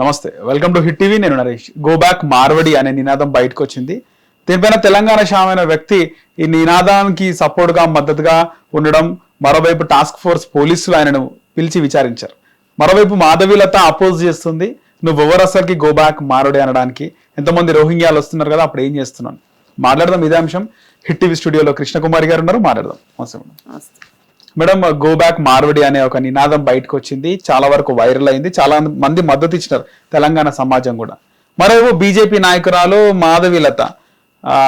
నమస్తే welcome to hit TV. నేను Naresh. Go back Marwadi అనే నినాదం బయటకు వచ్చింది దీనిపైన తెలంగాణ శామైన వ్యక్తి ఈ నినాదానికి సపోర్ట్గా మద్దతుగా ఉండడం మరోవైపు టాస్క్ ఫోర్స్ పోలీసులు ఆయనను పిలిచి విచారించారు. మరోవైపు మాధవీలత అపోజ్ చేస్తుంది. నువ్వు ఎవరు అసలుకి గో బ్యాక్ మారడి అనడానికి? ఎంతమంది రోహింగ్యాలు వస్తున్నారు కదా అప్పుడు ఏం చేస్తున్నాను? మాట్లాడదాం ఇదే అంశం. హిట్ టీవీ స్టూడియోలో కృష్ణకుమారి గారు ఉన్నారు. మాట్లాడదాం. నమస్తే. మేడం గో బ్యాక్ మార్వడి అనే ఒక నినాదం బయటకు వచ్చింది చాలా వరకు వైరల్ అయింది. చాలా మంది మద్దతు ఇచ్చినారు తెలంగాణ సమాజం కూడా. మరోవైపు బీజేపీ నాయకురాలు మాధవీలత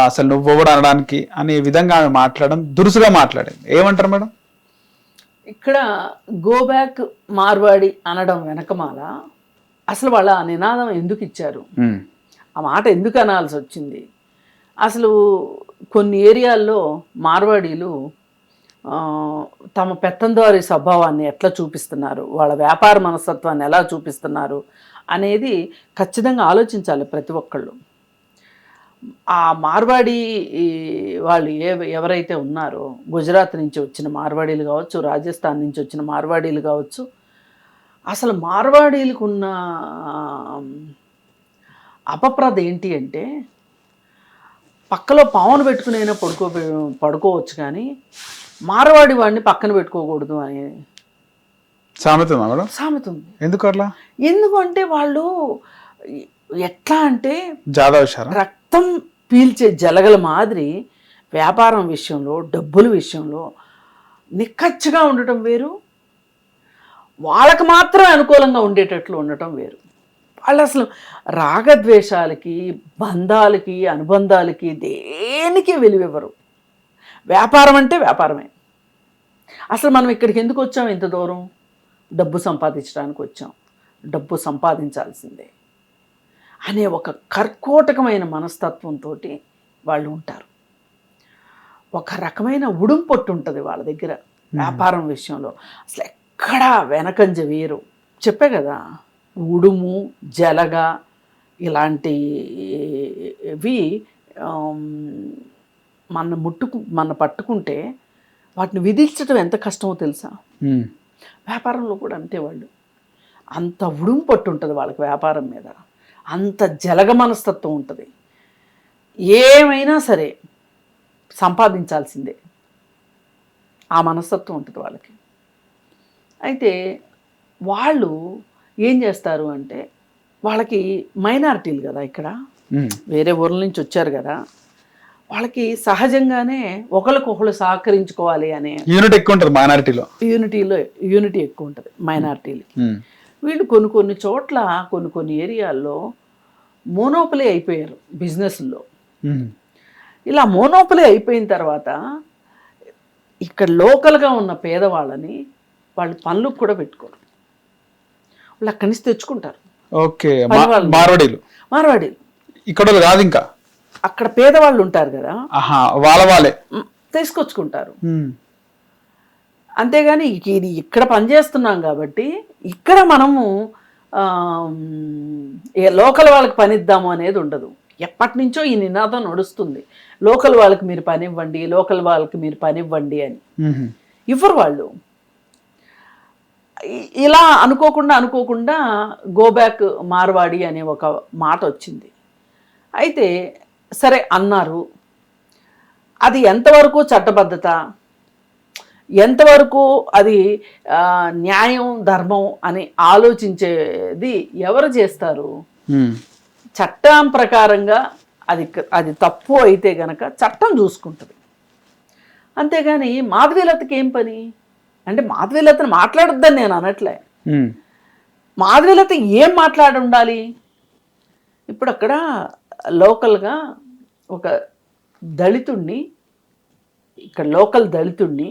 అసలు నువ్వెవడు అనడానికి అనే విధంగా ఆమె మాట్లాడడం దురుసుగా మాట్లాడింది. ఏమంటారు మేడం? ఇక్కడ గో బ్యాక్ మార్వాడి అనడం వెనకమాల అసలు వాళ్ళ నినాదం ఎందుకు ఇచ్చారు? ఆ మాట ఎందుకు అనాల్సి వచ్చింది? అసలు కొన్ని ఏరియాల్లో మార్వాడీలు తమ పెత్తందారి స్వభావాన్ని ఎట్లా చూపిస్తున్నారు? వాళ్ళ వ్యాపార మనస్తత్వాన్ని ఎలా చూపిస్తున్నారు? అనేది ఖచ్చితంగా ఆలోచించాలి ప్రతి ఒక్కళ్ళు. ఆ మార్వాడి వాళ్ళు ఏ ఎవరైతే ఉన్నారో గుజరాత్ నుంచి వచ్చిన మార్వాడీలు కావచ్చు రాజస్థాన్ నుంచి వచ్చిన మార్వాడీలు కావచ్చు అసలు మార్వాడీలకు ఉన్న అపప్రద ఏంటి అంటే పక్కలో పావును పెట్టుకునైనా పడుకో పడుకోవచ్చు కానీ మార్వాడి వాడిని పక్కన పెట్టుకోకూడదు అనే. సామెత మేడం? సామెత ఉంది ఎందుకు అట్లా ఎందుకంటే వాళ్ళు ఎట్లా అంటే రక్తం పీల్చే జలగల మాదిరి వ్యాపారం విషయంలో డబ్బుల విషయంలో నిక్కచ్చిగా ఉండటం వేరు. వాళ్ళకి మాత్రం అనుకూలంగా ఉండేటట్లు ఉండటం వేరు. వాళ్ళు అసలు రాగద్వేషాలకి బంధాలకి అనుబంధాలకి దేనికి విలువివ్వరు. వ్యాపారం అంటే వ్యాపారమే. అసలు మనం ఇక్కడికి ఎందుకు వచ్చాం ఇంత దూరం? డబ్బు సంపాదించడానికి వచ్చాం. డబ్బు సంపాదించాల్సిందే అనే ఒక కర్కోటకమైన మనస్తత్వంతో వాళ్ళు ఉంటారు. ఒక రకమైన ఉడుంపొట్టు ఉంటుంది వాళ్ళ దగ్గర వ్యాపారం విషయంలో. అసలు ఎక్కడా వెనకంజ వేరు. చెప్పే కదా ఉడుము జలగ ఇలాంటివి మన ముట్టుకు మన పట్టుకుంటే వాటిని విధించడం ఎంత కష్టమో తెలుసా? వ్యాపారంలో కూడా అంతే వాళ్ళు. అంత ఉడుం పట్టు ఉంటుంది వాళ్ళకి వ్యాపారం మీద. అంత జలగ మనస్తత్వం ఉంటుంది. ఏమైనా సరే సంపాదించాల్సిందే. ఆ మనస్తత్వం ఉంటుంది వాళ్ళకి. అయితే వాళ్ళు ఏం చేస్తారు అంటే వాళ్ళకి మైనారిటీలు కదా ఇక్కడ. వేరే ఊర్ల నుంచి వచ్చారు కదా. వాళ్ళకి సహజంగానే ఒకరికొకరు సహకరించుకోవాలి అనే యూనిట్ ఎక్కువ ఉంటుంది మైనారిటీలో యూనిటీలో యూనిటీ ఎక్కువ ఉంటుంది మైనారిటీలకి ఉమ్, వీళ్ళు కొన్ని కొన్ని చోట్ల కొన్ని కొన్ని ఏరియాల్లో మోనోపలీ అయిపోయారు బిజినెస్లో ఉమ్, ఇలా మోనోపలీ అయిపోయిన తర్వాత ఇక్కడ లోకల్గా ఉన్న పేదవాళ్ళని వాళ్ళు పనులకు కూడా పెట్టుకోరు. వాళ్ళు అక్కడి నుంచి తెచ్చుకుంటారు. ఓకే. మార్వడీలు. మార్వాడీలు. ఇక్కడ కాదు ఇంకా? అక్కడ పేదవాళ్ళు ఉంటారు కదా వాళ్ళ వాళ్ళే తీసుకొచ్చుకుంటారు. అంతేగాని ఇది ఇక్కడ పనిచేస్తున్నాం కాబట్టి ఇక్కడ మనము లోకల్ వాళ్ళకి పని ఇద్దాము అనేది ఉండదు. ఎప్పటి నుంచో ఈ నినాదం నడుస్తుంది. లోకల్ వాళ్ళకి మీరు పని ఇవ్వండి లోకల్ వాళ్ళకి మీరు పని ఇవ్వండి అని ఇవ్వరు వాళ్ళు. ఇలా అనుకోకుండా అనుకోకుండా గో బ్యాక్ మార్వాడి అనే ఒక మాట వచ్చింది. అయితే సరే అన్నారు. అది ఎంతవరకు చట్టబద్ధత? ఎంతవరకు అది న్యాయం ధర్మం అని ఆలోచించేది ఎవరు చేస్తారు? చట్టం ప్రకారంగా అది అది తప్పు అయితే గనక చట్టం చూసుకుంటుంది. అంతేగాని మాధవీలతకి ఏం పని? అంటే మాధవీలతను మాట్లాడొద్దని నేను అనట్లే. మాధవీలత ఏం మాట్లాడి ఉండాలి ఇప్పుడు అక్కడ లోకల్గా ఒక దళితుణ్ణి ఇక్కడ లోకల్ దళితుణ్ణి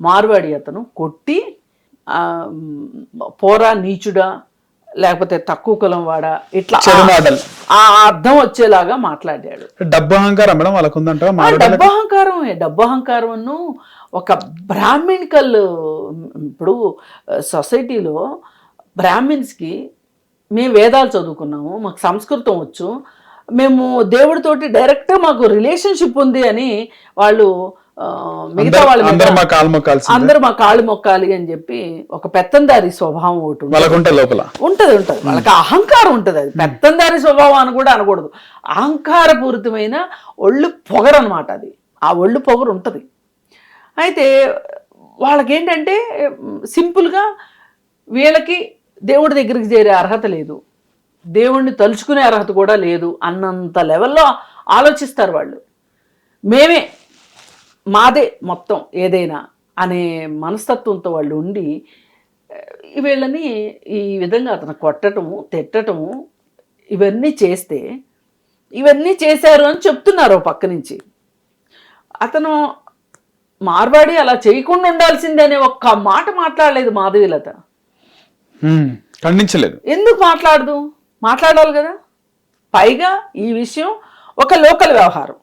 మార్వాడి అతను కొట్టి పోరా నీచుడా లేకపోతే తక్కువ కులం వాడా ఇట్లా ఆ అర్థం వచ్చేలాగా మాట్లాడాడు. డబ్బు అహంకారం మేడం వాళ్ళకు ఉందంట ఆ మార్వడీలకు డబ్బు అహంకారం డబ్బు అహంకారం ఒక బ్రాహ్మణికల్ ఇప్పుడు సొసైటీలో బ్రాహ్మిన్స్కి మేము వేదాలు చదువుకున్నాము మాకు సంస్కృతం వచ్చు మేము దేవుడితోటి డైరెక్ట్గా మాకు రిలేషన్షిప్ ఉంది అని వాళ్ళు మిగతా వాళ్ళ అందరూ మా కాళ్ళు మొక్కాలి అని చెప్పి ఒక పెత్తందారి స్వభావం ఒకటి లోపల. ఉంటది ఉంటది. వాళ్ళకి అహంకారం ఉంటది అది. పెత్తందారి స్వభావం అని కూడా అనకూడదు. అహంకారపూరితమైన ఒళ్ళు పొగరు అనమాట అది. ఆ ఒళ్ళు పొగరు ఉంటది. అయితే వాళ్ళకి ఏంటంటే సింపుల్గా వీళ్ళకి దేవుడి దగ్గరికి చేరే అర్హత లేదు. దేవుణ్ణి తలుచుకునే అర్హత కూడా లేదు అన్నంత లెవెల్లో ఆలోచిస్తారు వాళ్ళు. మేమే మాదే మొత్తం ఏదైనా అనే మనస్తత్వంతో వాళ్ళు ఉండి వీళ్ళని ఈ విధంగా అతను కొట్టటము తిట్టటము ఇవన్నీ చేస్తే ఇవన్నీ చేశారు అని చెప్తున్నారు పక్క నుంచి. అతను మార్వాడి అలా చేయకుండా ఉండాల్సిందే అనే ఒక్క మాట మాట్లాడలేదు మాధవీలత. ఖండించలేదు. ఎందుకు మాట్లాడదు? మాట్లాడాలి కదా? పైగా ఈ విషయం ఒక లోకల్ వ్యవహారం.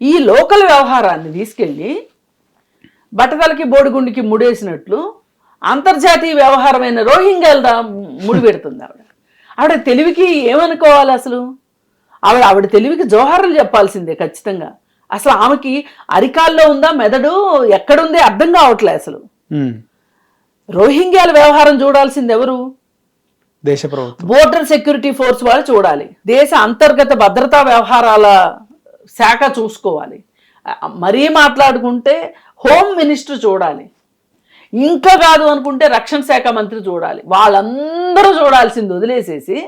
ఈ లోకల్ వ్యవహారాన్ని తీసుకెళ్ళి బట్టతలకి బోడిగుండికి ముడేసినట్లు అంతర్జాతీయ వ్యవహారమైన రోహింగ్యాల దా ముడి పెడుతుంది ఆవిడ. ఆవిడ తెలివికి ఏమనుకోవాలి అసలు? ఆవిడ ఆవిడ తెలివికి జోహార్లు చెప్పాల్సిందే ఖచ్చితంగా. అసలు ఆమెకి అరికాల్లో ఉందా మెదడు ఎక్కడుంది అర్థం కావట్లే అసలు. రోహింగ్యాల వ్యవహారం చూడాల్సింది ఎవరు? దేశ ప్రభుత్వం. బోర్డర్ సెక్యూరిటీ ఫోర్స్ వాళ్ళు చూడాలి. దేశ అంతర్గత భద్రతా వ్యవహారాల శాఖ చూసుకోవాలి. మరీ మాట్లాడుకుంటే హోమ్ మినిస్టర్ చూడాలి. ఇంకా కాదు అనుకుంటే రక్షణ శాఖ మంత్రి చూడాలి. వాళ్ళందరూ చూడాల్సింది వదిలేసేసి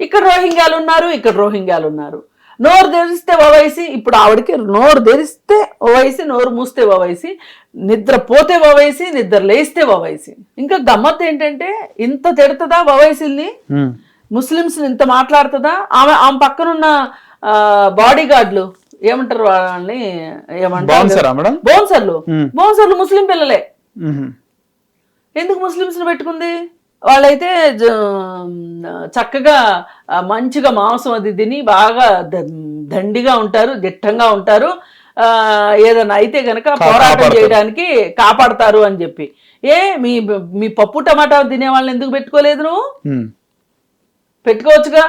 ఇక్కడ రోహింగ్యాలు ఉన్నారు ఇక్కడ రోహింగ్యాలు ఉన్నారు నోరు తెరిస్తే ఓవైసి ఇప్పుడు ఆవిడకి నోరు తెరిస్తే ఓవైసి నోరు మూస్తే ఓవైసి నిద్ర పోతే ఓవైసి నిద్ర లేస్తే ఓవైసి. ఇంకా గమ్మత్ ఏంటంటే ఇంత తిడుతుందా ఓవైసీల్ని? హ్మ్. ముస్లిమ్స్ ఇంత మాట్లాడుతుందా? ఆమె ఆమె పక్కనున్న బాడీ గార్డులు ఏమంటారు వాళ్ళని? ఏమంటారు? బౌన్సర్లు. బౌన్సర్లు ముస్లిం పిల్లలే. ఎందుకు ముస్లిమ్స్ని పెట్టుకుంది? వాళ్ళైతే చక్కగా మంచిగా మాంసం అది తిని బాగా ద- దండిగా ఉంటారు దిట్టంగా ఉంటారు ఏదైనా అయితే గనక పోరాటం. చేయడానికి కాపాడతారు అని చెప్పి ఏ మీ మీ పప్పు టమాటా తినే వాళ్ళని ఎందుకు పెట్టుకోలేదు నువ్వు. పెట్టుకోవచ్చుగా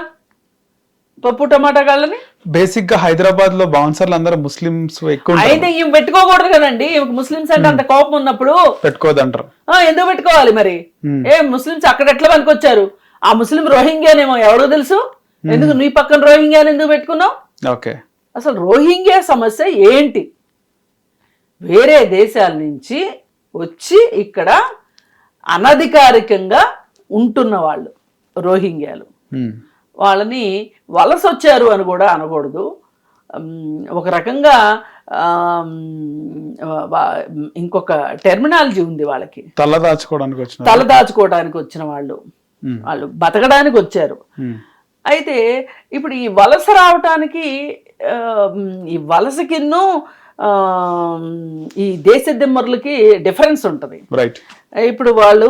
పప్పు టమాటా గాళ్ళని బేసిక్గా హైదరాబాద్లో బౌన్సర్లు అందరూ ముస్లిమ్స్ ఎక్కువ. అయితే ఇవి పెట్టుకోకూడదు కదండి. ఈమెకు ముస్లిమ్స్ అంటే అంత కోపం ఉన్నప్పుడు. పెట్టుకోదంటారు. ఆ, ఎందుకు పెట్టుకోవాలి మరి. ఏ ముస్లిమ్స్ అక్కడ ఎట్లా పనికొచ్చారు? ఆ ముస్లిం రోహింగ్యానేమో ఎవరో తెలుసు? ఎందుకు నీ పక్కన రోహింగ్యాని ఎందుకు పెట్టుకున్నావు? ఓకే. అసలు రోహింగ్యా సమస్య ఏంటి? వేరే దేశాల నుంచి వచ్చి ఇక్కడ అనధికారికంగా ఉంటున్న వాళ్ళు రోహింగ్యాలు. వాళ్ళని వలస వచ్చారు అని కూడా అనకూడదు. ఒక రకంగా ఇంకొక టెర్మినాలజీ ఉంది వాళ్ళకి. తల దాచుకోవడానికి వచ్చిన తల దాచుకోవడానికి వచ్చిన వాళ్ళు. వాళ్ళు బతకడానికి వచ్చారు. అయితే ఇప్పుడు ఈ వలస రావటానికి ఈ వలసకిన్ను ఆ, ఈ దేశ దిమ్మరులకి డిఫరెన్స్ ఉంటుంది. రైట్ ఇప్పుడు వాళ్ళు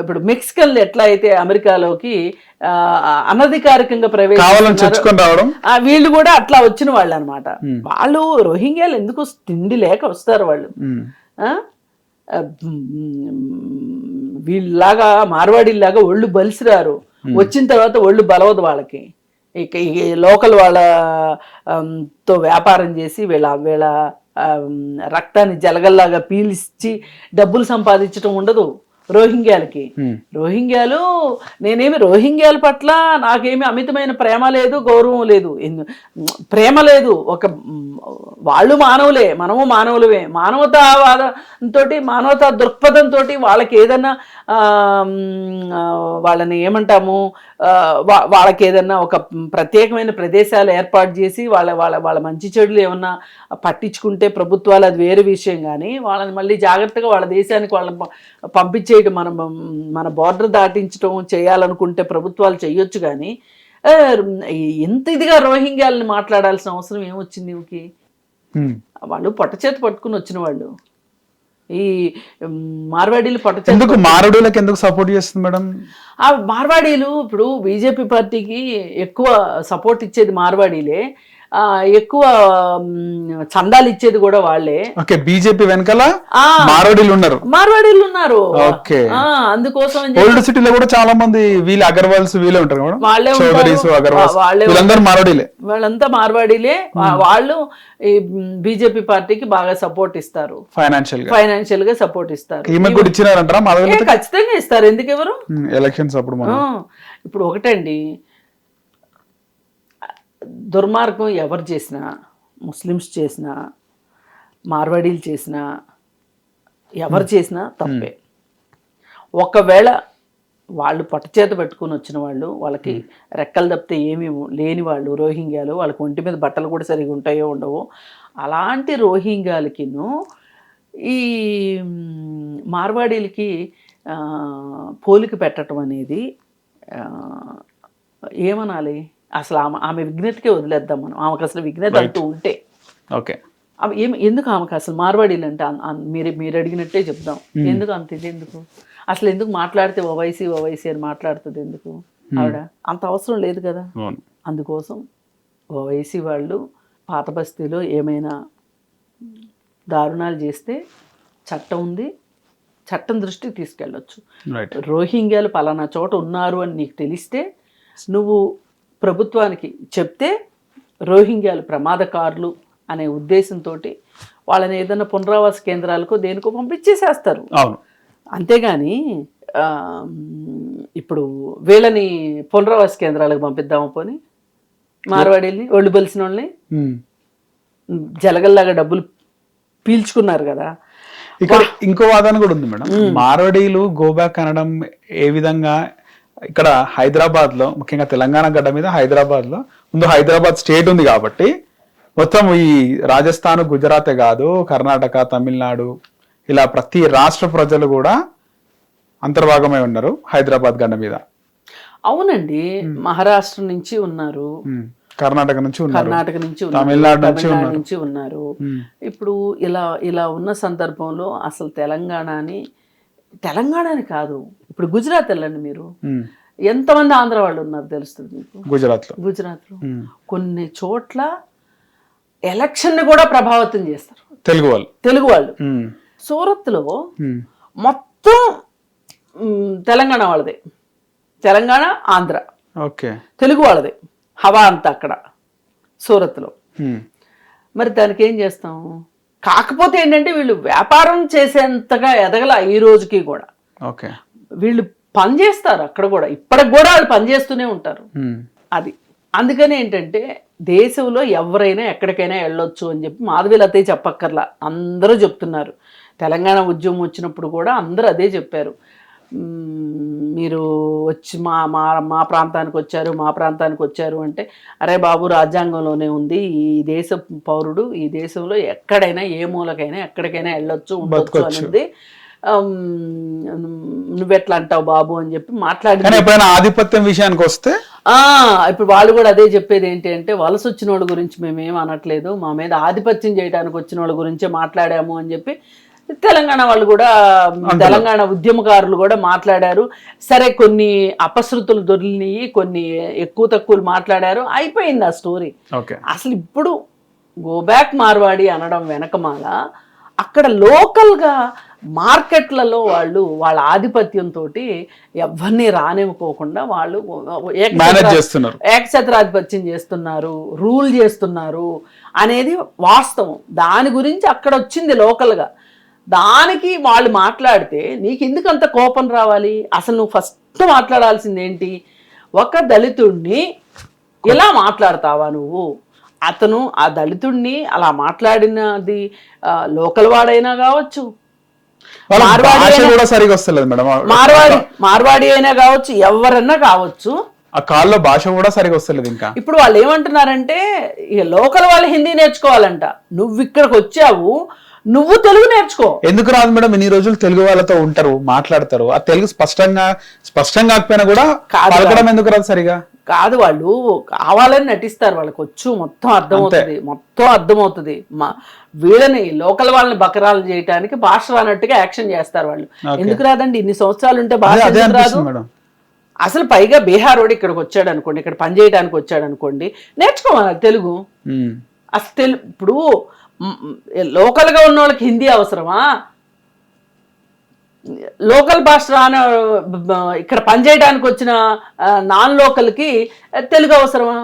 ఇప్పుడు మెక్సికన్లు ఎట్లా అయితే అమెరికాలోకి ఆ, అనధికారికంగా ఆ, వీళ్ళు కూడా అట్లా వచ్చిన వాళ్ళు అనమాట వాళ్ళు రోహింగ్యాలు ఎందుకు తిండి లేక వస్తారు వాళ్ళు? వీళ్ళలాగా మార్వాడిలాగా ఒళ్ళు బలిసిరారు. వచ్చిన తర్వాత ఒళ్ళు బలవదు వాళ్ళకి. ఇక ఈ లోకల్ వాళ్ళ తో వ్యాపారం చేసి వీళ్ళ వీళ్ళ రక్తాన్ని జలగల్లాగా పీల్చి డబ్బులు సంపాదించడం ఉండదు. రోహింగ్యాలకి. రోహింగ్యాలు నేనేమి రోహింగ్యాల పట్ల నాకేమి అమితమైన ప్రేమ లేదు గౌరవం లేదు. ప్రేమ లేదు. ఒక వాళ్ళు మానవులే మనము మానవులమే. మానవతావాదంతో మానవతా దృక్పథంతో వాళ్ళకి ఏదన్నా వాళ్ళని ఏమంటాము? వాళ్ళకి ఏదన్నా ఒక ప్రత్యేకమైన ప్రదేశాలు ఏర్పాటు చేసి వాళ్ళ వాళ్ళ వాళ్ళ మంచి చెడులు ఏమన్నా పట్టించుకుంటే ప్రభుత్వాలు అది వేరే విషయం. కానీ వాళ్ళని మళ్ళీ జాగ్రత్తగా వాళ్ళ దేశానికి వాళ్ళని ప- పంపించేయడం మనం మన బార్డర్ దాటించడం చేయాలనుకుంటే ప్రభుత్వాలు చేయొచ్చు కానీ ఎంత ఇదిగా రోహింగ్యాలని మాట్లాడాల్సిన అవసరం ఏమొచ్చింది ఇవికి. వాళ్ళు పొట్ట చేతి పట్టుకుని వచ్చిన వాళ్ళు. ఈ మార్వాడీలు పొట్ట చేతి ఎందుకు సపోర్ట్ చేస్తుంది మేడం? ఆ మార్వాడీలు ఇప్పుడు బీజేపీ పార్టీకి ఎక్కువ సపోర్ట్ ఇచ్చేది మార్వాడీలే. ఎక్కువ చందాలు ఇచ్చేది కూడా వాళ్ళే. ఓకే బీజేపీ వెనకాల ఆ మారోడీలు ఉన్నారు. మార్వాడీలు ఉన్నారు. ఓకే. అందుకోసం ఓల్డ్ సిటీలో కూడా చాలా మంది వీళ్ళు అగర్వాల్స్ వీళ్ళే ఉంటారు వాళ్ళే వాళ్ళే వీళ్ళందరూ మారోడీలే. వాళ్ళంతా మార్వాడీలే. వాళ్ళు ఈ బీజేపీ పార్టీకి బాగా సపోర్ట్ ఇస్తారు. ఫైనాన్షియల్గా. ఫైనాన్షియల్గా సపోర్ట్ ఇస్తారు. ఈమె కూడా ఇచ్చినారంటారా? ఏ, మాధవి ఖచ్చితంగా ఇస్తారు. ఎందుకు ఎవరు? ఎలక్షన్స్ అప్పుడు ఇప్పుడు ఒకటండి. దుర్మార్గం ఎవరు చేసినా ముస్లిమ్స్ చేసినా మార్వాడీలు చేసినా ఎవరు చేసినా తప్పే. ఒకవేళ వాళ్ళు పట్టుచేత పెట్టుకుని వచ్చిన వాళ్ళు వాళ్ళకి రెక్కలు తప్పితే ఏమీ లేని వాళ్ళు రోహింగ్యాలు వాళ్ళకి ఒంటి మీద బట్టలు కూడా సరిగా ఉంటాయో ఉండవో అలాంటి రోహింగ్యాలకిను ఈ మార్వాడీలకి పోలిక పెట్టడం అనేది ఏమనాలి? అసలు ఆమె ఆమె విఘ్నతకే వదిలేద్దాం మనం. ఆమెకు అసలు విఘ్నత అంటూ ఉంటే. ఓకే ఆమె ఏం ఎందుకు ఆమెకు అసలు మార్వాడీలు అంటే మీరు మీరు అడిగినట్టే చెప్దాం. ఎందుకు అంత ఇది ఎందుకు? అసలు ఎందుకు మాట్లాడితే ఓవైసీ ఓవైసీ అని మాట్లాడుతుంది ఎందుకు? ఆవిడ అంత అవసరం లేదు కదా. అందుకోసం ఓవైసీ వాళ్ళు పాత బస్తీలో ఏమైనా దారుణాలు చేస్తే చట్టం ఉంది చట్టం దృష్టికి తీసుకెళ్ళొచ్చు. రోహింగ్యాలు పలానా చోట ఉన్నారు అని నీకు తెలిస్తే నువ్వు ప్రభుత్వానికి చెప్తే రోహింగ్యాలు ప్రమాదకారులు అనే ఉద్దేశంతో వాళ్ళని ఏదైనా పునరావాస కేంద్రాలకు దేనికో పంపించేసేస్తారు. అవును. అంతేగాని ఇప్పుడు వీళ్ళని పునరావాస కేంద్రాలకు పంపిద్దాము పోని మార్వాడీల్ని ఒళ్ళు బలిసిన వాళ్ళని. జలగల్లాగా డబ్బులు పీల్చుకున్నారు కదా. ఇక్కడ ఇంకో వాదన కూడా ఉంది మేడం. మార్వడీలు గోబ్యాక్ అనడం ఏ విధంగా ఇక్కడ హైదరాబాద్లో ముఖ్యంగా తెలంగాణ గడ్డ మీద హైదరాబాద్లో ముందు హైదరాబాద్ స్టేట్ ఉంది కాబట్టి మొత్తం ఈ రాజస్థాన్ గుజరాతే కాదు కర్ణాటక తమిళనాడు ఇలా ప్రతి రాష్ట్ర ప్రజలు కూడా అంతర్భాగమై ఉన్నారు హైదరాబాద్ గడ్డ మీద. అవునండి. మహారాష్ట్ర నుంచి ఉన్నారు. కర్ణాటక నుంచి ఉన్నారు. కర్ణాటక నుంచి తమిళనాడు నుంచి ఉన్నారు. ఇప్పుడు ఇలా ఇలా ఉన్న సందర్భంలో అసలు తెలంగాణని తెలంగాణని కాదు ఇప్పుడు గుజరాత్ వెళ్ళండి మీరు. ఎంతమంది ఆంధ్ర వాళ్ళు ఉన్నారు తెలుస్తుంది మీకు? గుజరాత్లో గుజరాత్లో. ఉమ్. కొన్ని చోట్ల ఎలక్షన్ని కూడా ప్రభావితం చేస్తారు. తెలుగు వాళ్ళు. తెలుగు వాళ్ళు. సూరత్లో. మొత్తం తెలంగాణ వాళ్ళదే. తెలంగాణ ఆంధ్ర. ఓకే. తెలుగు వాళ్ళదే. హవా అంతా అక్కడ. సూరత్లో. మరి దానికి ఏం చేస్తాం? కాకపోతే ఏంటంటే వీళ్ళు వ్యాపారం చేసేంతగా ఎదగల ఈ రోజుకి కూడా. ఓకే. వీళ్ళు పని చేస్తారు అక్కడ కూడా. ఇప్పటికి కూడా వాళ్ళు పని చేస్తూనే ఉంటారు. అది. అందుకని ఏంటంటే దేశంలో ఎవరైనా ఎక్కడికైనా వెళ్ళొచ్చు అని చెప్పి మాధవీలతే చెప్పక్కర్లా. అందరూ చెప్తున్నారు. తెలంగాణ ఉద్యమం వచ్చినప్పుడు కూడా అందరూ అదే చెప్పారు. మీరు వచ్చి మా మా మా ప్రాంతానికి వచ్చారు మా ప్రాంతానికి వచ్చారు అంటే అరే బాబు రాజ్యాంగంలోనే ఉంది. ఈ దేశ పౌరుడు ఈ దేశంలో ఎక్కడైనా ఏ మూలకైనా ఎక్కడికైనా వెళ్ళొచ్చు ఉండొచ్చు. అనేది. నువ్వెట్లా అంటావు బాబు అని చెప్పి మాట్లాడి ఎప్పుడైనా ఆధిపత్యం విషయానికి వస్తే? ఆ ఇప్పుడు వాళ్ళు కూడా అదే చెప్పేది ఏంటి అంటే వలస వచ్చిన వాళ్ళ గురించి మేమేం అనట్లేదు. మా మీద ఆధిపత్యం చేయడానికి వచ్చిన వాళ్ళ గురించే మాట్లాడాము అని చెప్పి తెలంగాణ వాళ్ళు కూడా తెలంగాణ ఉద్యమకారులు కూడా మాట్లాడారు. సరే కొన్ని అపశృతులు దొరికినాయి కొన్ని ఎక్కువ తక్కువలు మాట్లాడారు. అయిపోయింది ఆ స్టోరీ. అసలు ఇప్పుడు గో బ్యాక్ మార్వాడి అనడం వెనకమాల అక్కడ లోకల్గా మార్కెట్లలో వాళ్ళు వాళ్ళ ఆధిపత్యంతో ఎవరిని రానివ్వకోకుండా వాళ్ళు ఏకఛత్రాధిపత్యం చేస్తున్నారు. రూల్ చేస్తున్నారు అనేది వాస్తవం. దాని గురించి అక్కడ వచ్చింది లోకల్గా. దానికి వాళ్ళు మాట్లాడితే నీకు ఎందుకు అంత కోపం రావాలి? అసలు నువ్వు ఫస్ట్ మాట్లాడాల్సింది ఏంటి ఒక దళితుడిని ఇలా మాట్లాడతావా నువ్వు? అతను ఆ దళితుడిని అలా మాట్లాడినది లోకల్ వాడైనా కావచ్చు వాళ్ళ మార్వాడి భాష అయినా- కూడా సరిగా వస్తలేదు మేడం. మార్వాడి మార్వాడి అయినా కావచ్చు ఎవరన్నా కావచ్చు. ఆ కాల్లో భాష కూడా సరిగా వస్తలేదు ఇంకా. ఇప్పుడు వాళ్ళు ఏమంటున్నారంటే ఇక లోకల్ వాళ్ళు హిందీ నేర్చుకోవాలంట. నువ్వు ఇక్కడికి వచ్చావు నువ్వు తెలుగు నేర్చుకో. ఎందుకు రాదు మేడం? ఇన్ని రోజులు తెలుగు వాళ్ళతో ఉంటారు మాట్లాడతారు. ఆ తెలుగు స్పష్టంగా స్పష్టంగా కాకపోయినా కూడా ఎందుకు రాదు సరిగా? కాదు వాళ్ళు కావాలని నటిస్తారు వాళ్ళకి వచ్చు మొత్తం అర్థమవుతుంది మొత్తం అర్థమవుతుంది. మా వీళ్ళని లోకల్ వాళ్ళని బకరాలు చేయడానికి భాష రానట్టుగా యాక్షన్ చేస్తారు వాళ్ళు. ఎందుకు రాదండి? ఇన్ని సంవత్సరాలు ఉంటే భాష రాదు? అసలు పైగా బీహార్ వాడు ఇక్కడికి వచ్చాడు అనుకోండి ఇక్కడ పని చేయడానికి వచ్చాడు అనుకోండి నేర్చుకోవాలి తెలుగు. అసలు తెలు ఇప్పుడు లోకల్గా ఉన్న వాళ్ళకి హిందీ అవసరమా? లోకల్ భాష రాని ఇక్కడ పనిచేయడానికి వచ్చిన నాన్ లోకల్కి తెలుగు అవసరమా?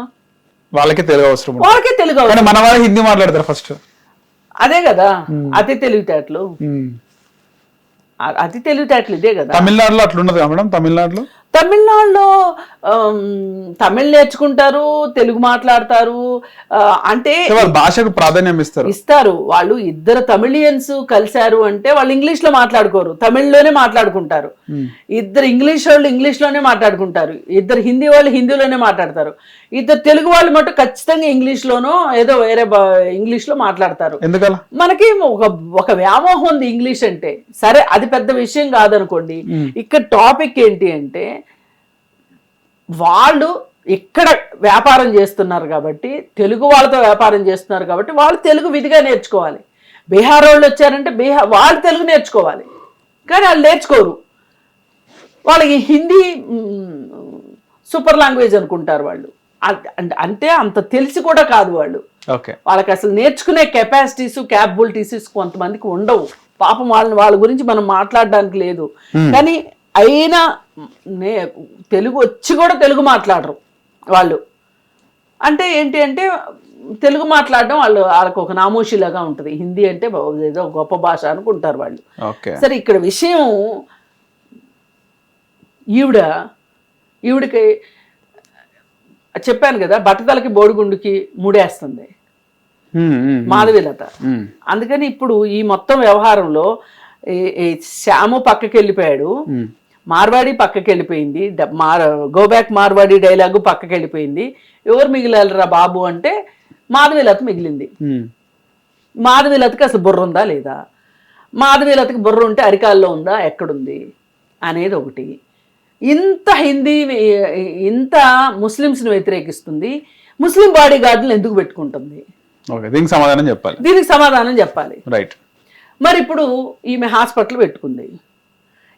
వాళ్ళకి తెలుగు అవసరం. వాళ్ళకే తెలుగు అవసరం. మన వాళ్ళు హిందీ మాట్లాడతారు ఫస్ట్. అదే కదా అతి తెలివితేటలు. అతి తెలివితేటలు ఇదే కదా. తమిళనాడులో అట్లా ఉండదు మేడం తమిళనాడులో? తమిళనాడులో తమిళ్ నేర్చుకుంటారు తెలుగు మాట్లాడతారు అంటే భాషకు ప్రాధాన్యం ఇస్తారు. ఇస్తారు. వాళ్ళు ఇద్దరు తమిళియన్స్ కలిశారు అంటే వాళ్ళు ఇంగ్లీష్లో మాట్లాడుకోరు. తమిళ్ళోనే మాట్లాడుకుంటారు. ఇద్దరు ఇంగ్లీష్ వాళ్ళు ఇంగ్లీష్లోనే మాట్లాడుకుంటారు. ఇద్దరు హిందీ వాళ్ళు హిందీలోనే మాట్లాడతారు. ఇద్దరు తెలుగు వాళ్ళు మటు ఖచ్చితంగా ఇంగ్లీష్ లోనో ఏదో వేరే ఇంగ్లీష్లో మాట్లాడతారు. ఎందుకలా? మనకి ఒక ఒక వ్యామోహం ఉంది ఇంగ్లీష్ అంటే. సరే అది పెద్ద విషయం కాదనుకోండి. ఇక్కడ టాపిక్ ఏంటి అంటే వాళ్ళు ఇక్కడ వ్యాపారం చేస్తున్నారు కాబట్టి తెలుగు వాళ్ళతో వ్యాపారం చేస్తున్నారు కాబట్టి వాళ్ళు తెలుగు విధిగా నేర్చుకోవాలి. బీహార్ వాళ్ళు వచ్చారంటే బీహార్ వాళ్ళు తెలుగు నేర్చుకోవాలి. కానీ వాళ్ళు నేర్చుకోరు. వాళ్ళకి హిందీ సూపర్ లాంగ్వేజ్ అనుకుంటారు వాళ్ళు. అంటే- అంటే అంత తెలిసి కూడా కాదు వాళ్ళు. ఓకే. వాళ్ళకి అసలు నేర్చుకునే కెపాసిటీస్ క్యాపబిలిటీస్ కొంతమందికి ఉండవు. పాపం వాళ్ళని వాళ్ళ గురించి మనం మాట్లాడడానికి లేదు. కానీ అయినా నే తెలుగు వచ్చి కూడా తెలుగు మాట్లాడరు వాళ్ళు. అంటే ఏంటి అంటే తెలుగు మాట్లాడడం వాళ్ళు వాళ్ళకి ఒక నామోషిలాగా ఉంటుంది. హిందీ అంటే ఏదో గొప్ప భాష అనుకుంటారు వాళ్ళు. సరే ఇక్కడ విషయం ఈవిడ ఈవిడికి చెప్పాను కదా బట్టతలకి బోడిగుండుకి ముడేస్తుంది. మాధవీలత. అందుకని ఇప్పుడు ఈ మొత్తం వ్యవహారంలో శ్యాము పక్కకి వెళ్ళిపోయాడు. మార్వాడి పక్కకి వెళ్ళిపోయింది మార్ గో బ్యాక్ మార్వాడి డైలాగు పక్కకి వెళ్ళిపోయింది ఎవరు మిగిలారా బాబు అంటే మాధవీలత మిగిలింది. మాధవీలతకి అసలు బుర్ర ఉందా లేదా? మాధవీలతకి బుర్ర ఉంటే అరికాల్లో ఉందా? ఎక్కడుంది? అనేది ఒకటి. ఇంత హిందీ ఇంత ముస్లిమ్స్ని వ్యతిరేకిస్తుంది. ముస్లిం బాడీ గార్డులు ఎందుకు పెట్టుకుంటుంది? దీనికి సమాధానం చెప్పాలి. దీనికి సమాధానం చెప్పాలి. రైట్. మరి ఇప్పుడు ఈమె హాస్పిటల్ పెట్టుకుంది.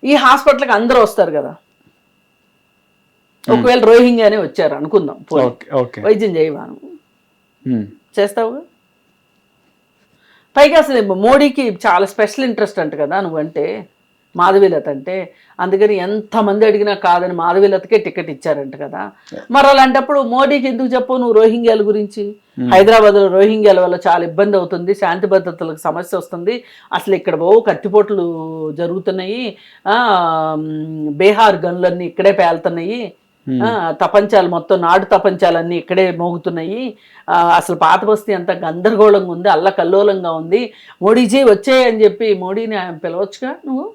ఈ హాస్పిటల్కి అందరూ వస్తారు కదా. ఒకవేళ రోహింగ్యానే వచ్చారు అనుకుందాం వైద్యం చేయవాను ఉమ్. చేస్తావుగా పైగా అసలు మోడీకి చాలా స్పెషల్ ఇంట్రెస్ట్ అంట కదా నువ్వంటే. మాధవీలత అంటే అందుకని ఎంతమంది అడిగినా కాదని మాధవీలతకే టికెట్ ఇచ్చారంట కదా. మరి అలాంటప్పుడు మోడీకి ఎందుకు చెప్పు నువ్వు రోహింగ్యాల గురించి? హైదరాబాద్లో రోహింగ్యాల వల్ల చాలా ఇబ్బంది అవుతుంది శాంతి భద్రతలకు సమస్య వస్తుంది. అసలు ఇక్కడ ఓ కత్తిపోట్లు జరుగుతున్నాయి బీహార్ గన్లన్నీ ఇక్కడే పేలుతున్నాయి తపంచాలు మొత్తం నాడు తపంచాలన్నీ ఇక్కడే మోగుతున్నాయి. అసలు పాత బస్తీ అంతా గందరగోళంగా ఉంది అల్లకల్లోలంగా ఉంది. మోడీజీ వచ్చే అని చెప్పి మోడీని ఆయన పిలవచ్చుగా నువ్వు?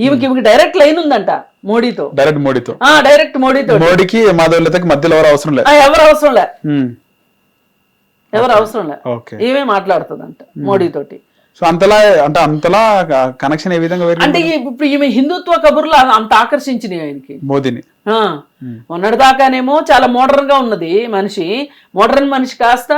ఈమెకి ఈమెకి డైరెక్ట్ లైన్ ఉందంట మోడీతో. డైరెక్ట్ మోడీతో. ఆ డైరెక్ట్ మోడీతో. మోడీకి మాధవీలతకి మధ్యలో ఎవరు అవసరం లేదు. ఎవరు అవసరం లే. ఎవరు అవసరం లే. ఈమె మాట్లాడుతుందంట మోడీతోటి. సో అంతలా అంటే అంతలా కనెక్షన్ ఏ విధంగా అంటే ఇప్పుడు ఈమె హిందుత్వ కబుర్లు అంత ఆకర్షించినాయి ఆయనకి. మోదీని. ఆ, మొన్నటిదాకానేమో చాలా మోడర్న్గా ఉన్నది మనిషి. మోడర్న్ మనిషి కాస్త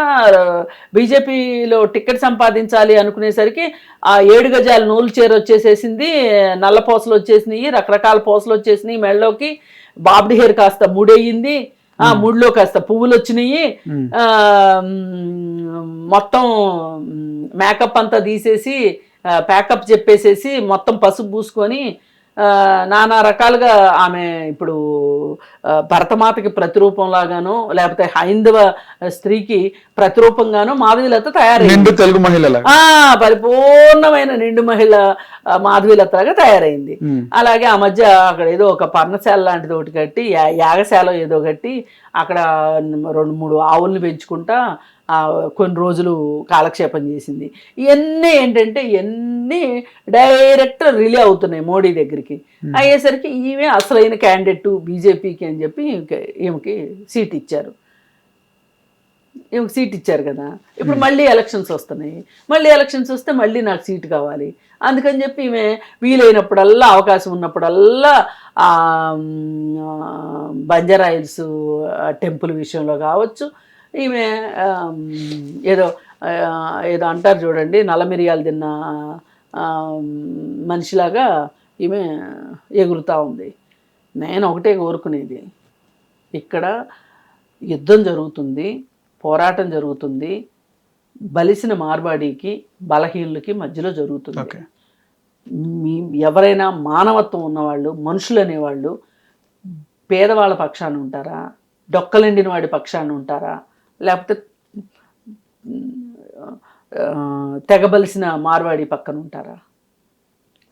బీజేపీలో టికెట్ సంపాదించాలి అనుకునేసరికి ఆ ఏడు గజాల నూలు చీర వచ్చేసేసింది నల్ల పూసలు వచ్చేసినాయి రకరకాల పూసలు వచ్చేసినాయి మెళ్ళలోకి బాబ్డి హెయిర్ కాస్త ముడయ్యింది ఆ ముడిలో కాస్త పువ్వులు వచ్చినాయి మొత్తం మేకప్ అంతా తీసేసి ప్యాకప్ చెప్పేసేసి మొత్తం పసుపు పూసుకొని నానా రకాలుగా ఆమె ఇప్పుడు భరతమాతకి ప్రతిరూపం లాగాను లేకపోతే హైందవ స్త్రీకి ప్రతిరూపంగాను మాధవీలత తయారైంది తెలుగు మహిళల. ఆ పరిపూర్ణమైన నిండు మహిళ మాధవీలతగా తయారైంది. అలాగే ఆ మధ్య అక్కడ ఏదో ఒక పర్ణశాల లాంటిది ఒకటి కట్టి యాగశాల ఏదో కట్టి అక్కడ రెండు మూడు ఆవుల్ని పెంచుకుంటా కొన్ని రోజులు కాలక్షేపం చేసింది. ఇవన్నీ ఏంటంటే ఇవన్నీ డైరెక్ట్ రిలే అవుతున్నాయి మోడీ దగ్గరికి. అయ్యేసరికి ఈమె అసలైన క్యాండిడేట్ బీజేపీకి అని చెప్పి ఈమెకి- సీట్ ఇచ్చారు. ఈమెకు సీట్ ఇచ్చారు కదా. ఇప్పుడు మళ్ళీ ఎలక్షన్స్ వస్తున్నాయి. మళ్ళీ ఎలక్షన్స్ వస్తే మళ్ళీ నాకు సీట్ కావాలి. అందుకని చెప్పి ఈమె వీలైనప్పుడల్లా అవకాశం ఉన్నప్పుడల్లా ఆ, మ్, ఆ, బంజారా హిల్స్ టెంపుల్ విషయంలో కావచ్చు ఈమె ఏదో ఏదో అంటారు చూడండి నల్ల మిరియాలు తిన్న మనిషిలాగా ఈమె ఎగురుతూ ఉంది. నేను ఒకటే కోరుకునేది. ఇక్కడ యుద్ధం జరుగుతుంది పోరాటం జరుగుతుంది బలిసిన మార్వాడికి బలహీనులకి మధ్యలో జరుగుతుంది. మీ ఎవరైనా మానవత్వం ఉన్నవాళ్ళు మనుషులు అనేవాళ్ళు పేదవాళ్ళ పక్షాన ఉంటారా? డొక్కలిండిన వాడి పక్షాన ఉంటారా? లేకపోతే తెగబలిసిన మార్వాడి పక్కన ఉంటారా?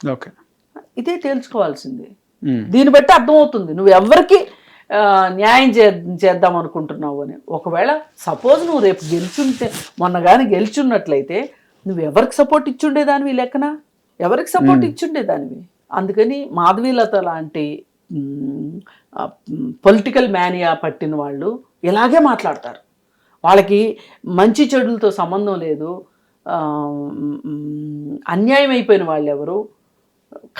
ఓకే. ఇదే తేల్చుకోవాల్సింది. దీన్ని బట్టి అర్థమవుతుంది. నువ్వు ఎవరికి న్యాయం చే చేద్దాం అనుకుంటున్నావు అని. ఒకవేళ సపోజ్ నువ్వు రేపు గెలుచుంటే మొన్న కానీ గెలుచున్నట్లయితే నువ్వు ఎవరికి సపోర్ట్ ఇచ్చుండేదానివి లెక్కన? ఎవరికి సపోర్ట్ ఇచ్చుండేదానివి? అందుకని మాధవీలత లాంటి పొలిటికల్ మేనియా పట్టిన వాళ్ళు ఇలాగే మాట్లాడతారు. వాళ్ళకి మంచి చెడులతో సంబంధం లేదు. అన్యాయం అయిపోయిన వాళ్ళు ఎవరు?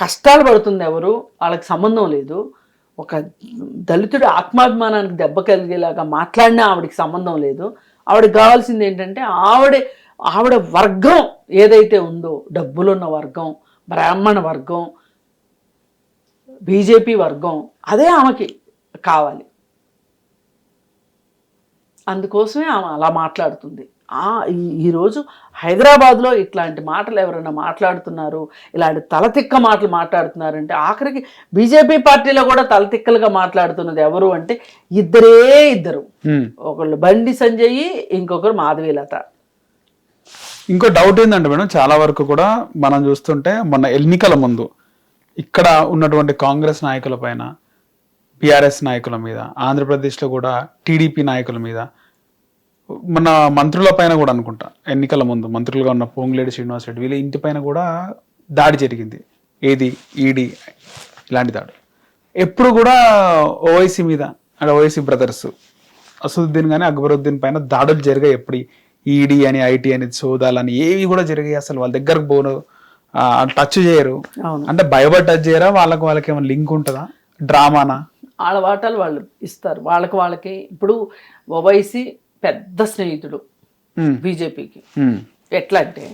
కష్టాలు పడుతుంది ఎవరు? వాళ్ళకి సంబంధం లేదు. ఒక దళితుడు ఆత్మాభిమానానికి దెబ్బ కలిగేలాగా మాట్లాడినా ఆవిడకి సంబంధం లేదు. ఆవిడకి కావాల్సింది ఏంటంటే ఆవిడ ఆవిడ వర్గం ఏదైతే ఉందో డబ్బులున్న వర్గం బ్రాహ్మణ వర్గం బీజేపీ వర్గం అదే ఆమెకి కావాలి. అందుకోసమే ఆమె అలా మాట్లాడుతుంది. ఈరోజు హైదరాబాద్లో ఇట్లాంటి మాటలు ఎవరైనా మాట్లాడుతున్నారు ఇలాంటి తలతిక్క మాటలు మాట్లాడుతున్నారంటే ఆఖరికి బీజేపీ పార్టీలో కూడా తలతిక్కలుగా మాట్లాడుతున్నది ఎవరు అంటే ఇద్దరే ఇద్దరు. ఒకళ్ళు బండి సంజయ్ ఇంకొకరు మాధవీలత. ఇంకో డౌట్ ఏంటంటే మేడం చాలా వరకు కూడా మనం చూస్తుంటే మొన్న ఎన్నికల ముందు ఇక్కడ ఉన్నటువంటి కాంగ్రెస్ నాయకుల పైన బీఆర్ఎస్ నాయకుల మీద ఆంధ్రప్రదేశ్లో కూడా టీడీపీ నాయకుల మీద. మన మంత్రుల పైన కూడా అనుకుంటా ఎన్నికల ముందు మంత్రులుగా ఉన్న పోంగులేడి శ్రీనివాస్ రెడ్డి వీళ్ళ ఇంటి పైన కూడా దాడి జరిగింది. ఏది? ఈడీ ఇలాంటి దాడి. ఎప్పుడు కూడా ఓవైసీ మీద అంటే ఓవైసీ బ్రదర్స్ అసదుద్దీన్ కానీ అక్బరుద్దీన్ పైన దాడులు జరిగాయి ఎప్పుడు. ఈడీ అని ఐటీ అని సోదాలని ఏవి కూడా జరిగాయి అసలు. వాళ్ళ దగ్గరకు పోను టచ్ చేయరు. అంటే భయపడి టచ్ చేయరా? వాళ్ళకి వాళ్ళకి ఏమైనా లింక్ ఉంటుందా? డ్రామానా? వాళ్ళ వాటాలు వాళ్ళు ఇస్తారు. వాళ్ళకి వాళ్ళకి ఇప్పుడు ఓవైసీ పెద్ద స్నేహితుడు బీజేపీకి. ఎట్లా అంటే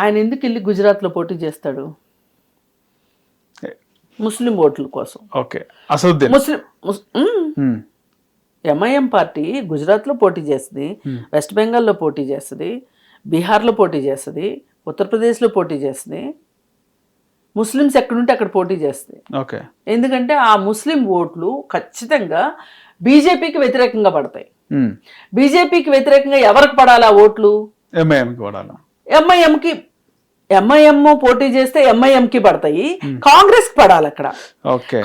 ఆయన ఎందుకు వెళ్ళి గుజరాత్లో పోటీ చేస్తాడు? ముస్లిం ఓట్ల కోసం. ఓకే. ముస్లిం ఎంఐఎం పార్టీ గుజరాత్లో పోటీ చేస్తుంది వెస్ట్ బెంగాల్లో పోటీ చేస్తుంది బీహార్లో పోటీ చేస్తుంది ఉత్తరప్రదేశ్లో పోటీ చేస్తుంది ముస్లిమ్స్ ఎక్కడుంటే అక్కడ పోటీ చేస్తుంది ఓకే. ఎందుకంటే ఆ ముస్లిం ఓట్లు ఖచ్చితంగా బీజేపీకి వ్యతిరేకంగా పడతాయి. బీజేపీకి వ్యతిరేకంగా ఎవరికి పడాలి ఆ ఓట్లు? ఎంఐఎంకి వాడాలా ఎంఐఎంకి ఎంఐఎం పోటీ చేస్తే ఎంఐఎంకి పడతాయి. కాంగ్రెస్కి పడాలి అక్కడ.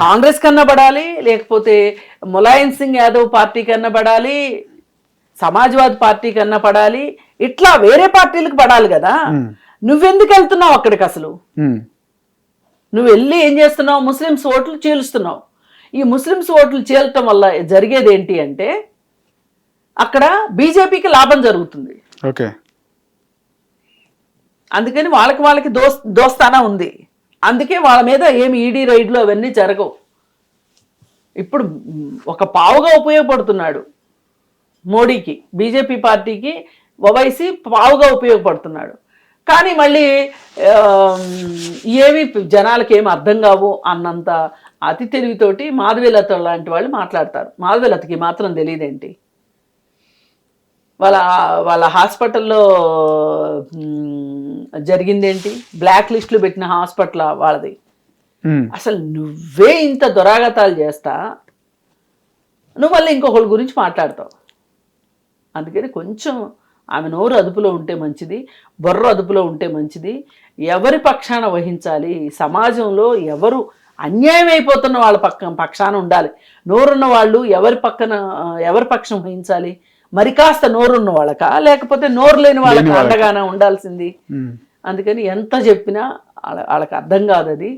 కాంగ్రెస్ కన్నా పడాలి లేకపోతే ములాయం సింగ్ యాదవ్ పార్టీ కన్నా పడాలి సమాజ్వాద్ పార్టీ కన్నా పడాలి ఇట్లా వేరే పార్టీలకు పడాలి కదా. నువ్వెందుకు వెళ్తున్నావు అక్కడికి అసలు? నువ్వు వెళ్ళి ఏం చేస్తున్నావు? ముస్లిమ్స్ ఓట్లు చీలుస్తున్నావు. ఈ ముస్లిమ్స్ ఓట్లు చీలటం వల్ల జరిగేది ఏంటి అంటే అక్కడ బీజేపీకి లాభం జరుగుతుంది. ఓకే. అందుకని వాళ్ళకి వాళ్ళకి దోస్ దోస్తానా ఉంది. అందుకే వాళ్ళ మీద ఏమి ఈడీ రైడ్లు అవన్నీ జరగవు. ఇప్పుడు ఒక పావుగా ఉపయోగపడుతున్నాడు మోడీకి బీజేపీ పార్టీకి ఓవైసీ పావుగా ఉపయోగపడుతున్నాడు. కానీ మళ్ళీ ఏమి జనాలకి ఏమి అర్థం కావు అన్నంత అతి తెలివితోటి మాధవీలత లాంటి వాళ్ళు మాట్లాడతారు. మాధవీలతకి మాత్రం తెలియదేంటి? వాళ్ళ వాళ్ళ హాస్పిటల్లో జరిగిందేంటి? బ్లాక్ లిస్టులు పెట్టిన హాస్పిటల్ వాళ్ళది. అసలు నువ్వే ఇంత దురాగతాలు చేస్తా నువ్వు మళ్ళీ ఇంకొకరి గురించి మాట్లాడతావు. అందుకని కొంచెం ఆమె నోరు అదుపులో ఉంటే మంచిది బొర్ర అదుపులో ఉంటే మంచిది. ఎవరి పక్షాన వహించాలి? సమాజంలో ఎవరు అన్యాయం అయిపోతున్న వాళ్ళ పక్క పక్షాన ఉండాలి. నోరున్న వాళ్ళు ఎవరి పక్కన ఎవరి పక్షం వహించాలి? మరి కాస్త నోరున్న వాళ్ళకా? లేకపోతే నోరు లేని వాళ్ళకి? అండగానే ఉండాల్సింది? అందుకని ఎంత చెప్పినా వాళ్ళ వాళ్ళకి అర్థం కాదు అది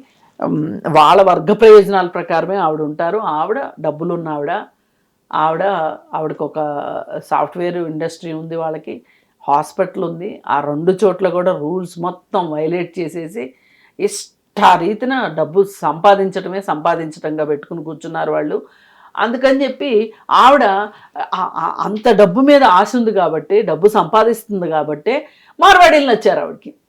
వాళ్ళ వర్గ ప్రయోజనాల ప్రకారమే ఆవిడ ఉంటారు. ఆవిడ డబ్బులున్న ఆవిడ ఆవిడ ఆవిడకి ఒక సాఫ్ట్వేర్ ఇండస్ట్రీ ఉంది వాళ్ళకి హాస్పిటల్ ఉంది. ఆ రెండు చోట్ల కూడా రూల్స్ మొత్తం వైలేట్ చేసేసి ఇష్ట రీతిన డబ్బు సంపాదించడమే సంపాదించడంగా పెట్టుకుని కూర్చున్నారు వాళ్ళు. అందుకని చెప్పి ఆవిడ అంత డబ్బు మీద ఆశ ఉంది కాబట్టి డబ్బు సంపాదిస్తుంది కాబట్టి మార్వాడీలు నచ్చారు ఆవిడకి.